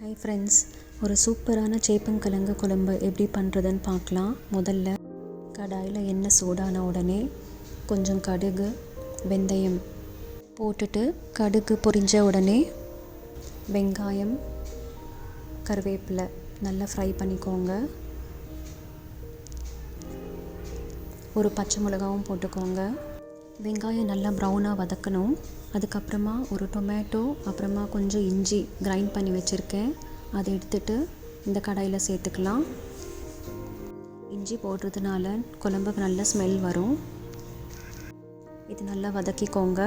Hi friends ஒரு சூப்பரான சேப்பங்கிழங்கு குழம்பு எப்படி பண்ணுறதுன்னு பார்க்கலாம். முதல்ல கடாயில் எண்ணெய் சூடான உடனே கொஞ்சம் கடுகு வெந்தயம் போட்டுட்டு கடுகு பொரிஞ்ச உடனே வெங்காயம் கருவேப்பிலை நல்லா ஃப்ரை பண்ணிக்கோங்க. ஒரு பச்சை மிளகாவும் போட்டுக்கோங்க. வெங்காயம் நல்லா ப்ரௌனாக வதக்கணும். அதுக்கப்புறமா ஒரு டொமேட்டோ அப்புறமா கொஞ்சம் இஞ்சி கிரைண்ட் பண்ணி வச்சுருக்கேன். அதை எடுத்துட்டு இந்த கடாயில் சேர்த்துக்கலாம். இஞ்சி போடுறதுனால குழம்புக்கு நல்ல ஸ்மெல் வரும். இது நல்லா வதக்கிக்கோங்க.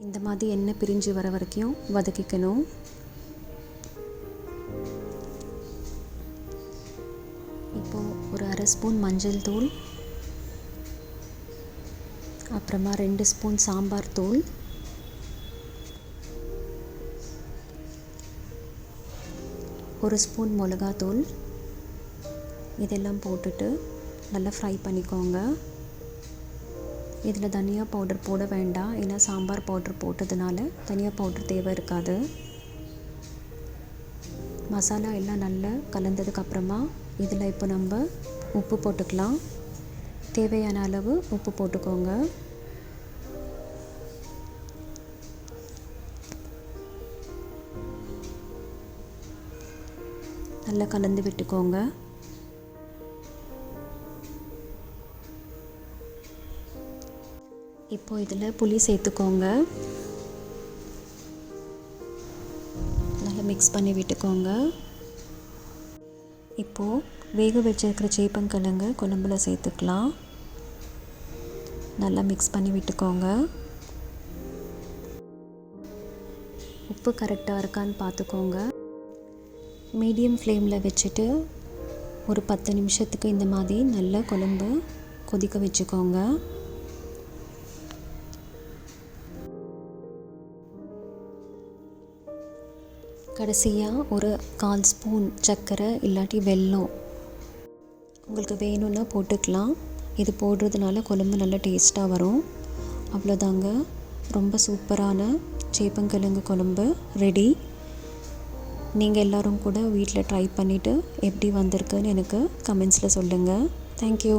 இந்த மாதிரி எண்ணெய் பிரிஞ்சு வர வரைக்கும் வதக்கிக்கணும். இப்போது ஒரு அரை ஸ்பூன் மஞ்சள் தூள் அப்புறமா ரெண்டு ஸ்பூன் சாம்பார் தூள். ஒரு ஸ்பூன் மிளகாத்தூள். இதெல்லாம் போட்டுட்டு நல்லா ஃப்ரை பண்ணிக்கோங்க. இதில் தனியா பவுடர் போட வேண்டாம். ஏன்னா சாம்பார் பவுடர் போட்டதுனால தனியா பவுடர் தேவை இருக்காது. மசாலா எல்லாம் நல்லா கலந்ததுக்கப்புறமா இதில் இப்போ நம்ம உப்பு போட்டுக்கலாம். தேவையான அளவு உப்பு போட்டுக்கோங்க. நல்லா கலந்து விட்டுக்கோங்க. இப்போ இதில் புளி சேர்த்துக்கோங்க. நல்லா மிக்ஸ் பண்ணி விட்டுக்கோங்க. இப்போது வேக வச்சிருக்கிற சேப்பங்கிழங்கு குழம்புல சேர்த்துக்கலாம். நல்லா மிக்ஸ் பண்ணி விட்டுக்கோங்க. உப்பு கரெக்டாக இருக்கான்னு பார்த்துக்கோங்க மீடியம் ஃப்ளேமில் வச்சுட்டு ஒரு பத்து நிமிஷத்துக்கு இந்த மாதிரி நல்லா குழம்பு கொதிக்க வச்சுக்கோங்க. கடைசியாக ஒரு கால் ஸ்பூன் சர்க்கரை இல்லாட்டி வெல்லம். உங்களுக்கு வேணும்னா போட்டுக்கலாம். இது போடுறதுனால குழம்பு நல்லா டேஸ்ட்டாக வரும். அவ்வளோதாங்க. ரொம்ப சூப்பரான சேப்பங்கிழங்கு குழம்பு ரெடி. நீங்கள் எல்லோரும் கூட வீட்டில் ட்ரை பண்ணிவிட்டு எப்படி வந்திருக்குன்னு எனக்கு கமெண்ட்ஸில் சொல்லுங்கள் தேங்க்யூ